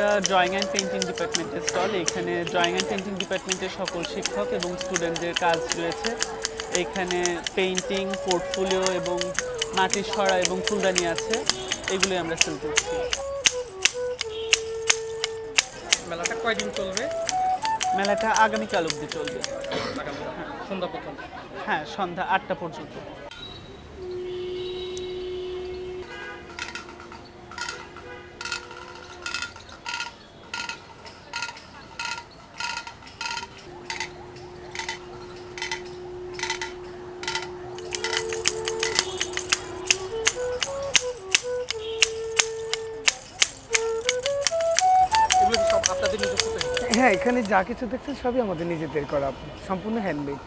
এটা drawing and painting ডিপার্টমেন্টের stall এখানে ড্রয়িং অ্যান্ড পেন্টিং ডিপার্টমেন্টের সকল শিক্ষক এবং স্টুডেন্টদের কাজ রয়েছে। এখানে পেন্টিং পোর্টফোলিও এবং মাটির সরা এবং ফুলদানি আছে। এগুলোই আমরা সেল করছি। মেলাটা কয়দিন চলবে? মেলাটা আগামীকাল অবধি চলবে। সন্ধ্যা পর্যন্ত। হ্যাঁ সন্ধ্যা আটটা পর্যন্ত। হ্যাঁ এখানে যা কিছু দেখছেন সবই আমাদের নিজেদের করা। সম্পূর্ণ হ্যান্ডমেড।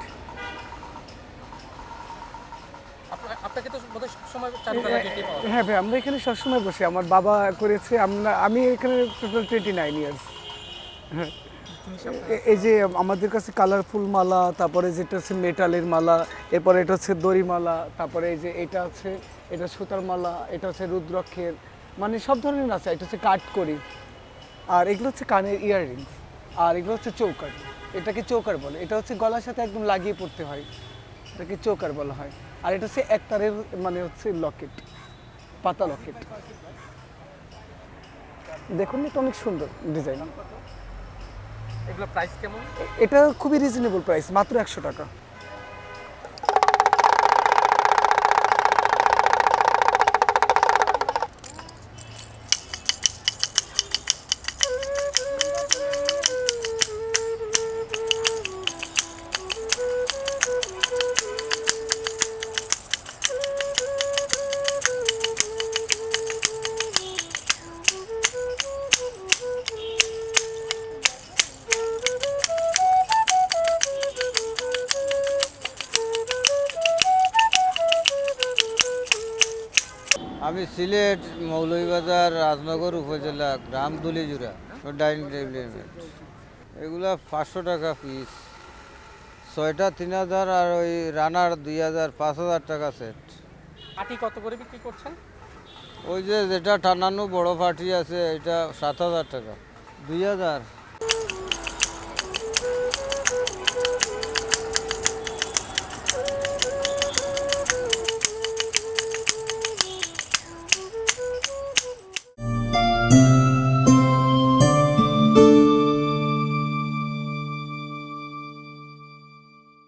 হ্যাঁ ভাই আমরা এখানে সবসময় বসি। আমার বাবা করেছে আমরা আমি এখানে টোটাল টোয়েন্টি নাইন ইয়ার্স এই যে আমাদের কাছে কালারফুল মালা তারপরে যেটা হচ্ছে মেটালের মালা এরপরে এটা হচ্ছে দড়ি মালা তারপরে এই যে এটা আছে এটা সুতার মালা এটা হচ্ছে রুদ্রক্ষের। মানে সব ধরনের আছে এটা হচ্ছে কাট করি আর এগুলো হচ্ছে কানের ইয়াররিংস আর এগুলো হচ্ছে চৌকার। এটাকে চৌকার বলে। এটা হচ্ছে গলার সাথে একদম লাগিয়ে পড়তে হয়। এটাকে চৌকার বলা হয়। আর এটা হচ্ছে একতারের মানে হচ্ছে লকেট পাতা লকেট। দেখুন এটা অনেক সুন্দর ডিজাইন। এগুলো প্রাইস কেমন? এটা খুবই রিজনেবল প্রাইস মাত্র একশো টাকা। আমি সিলেট মৌলভীবাজার রাজনগর উপজেলা গ্রাম দুলিজুরা ডাইনিং টেবিল এগুলা পাঁচশো টাকা পিস। ছয়টা তিন হাজার আর ওই রানার দুই হাজার পাঁচ হাজার টাকা সেট। আটি কত করে বিক্রি করছেন? ওই যে যেটা টানানো বড় পার্টি আছে এটা সাত হাজার টাকা। দুই হাজার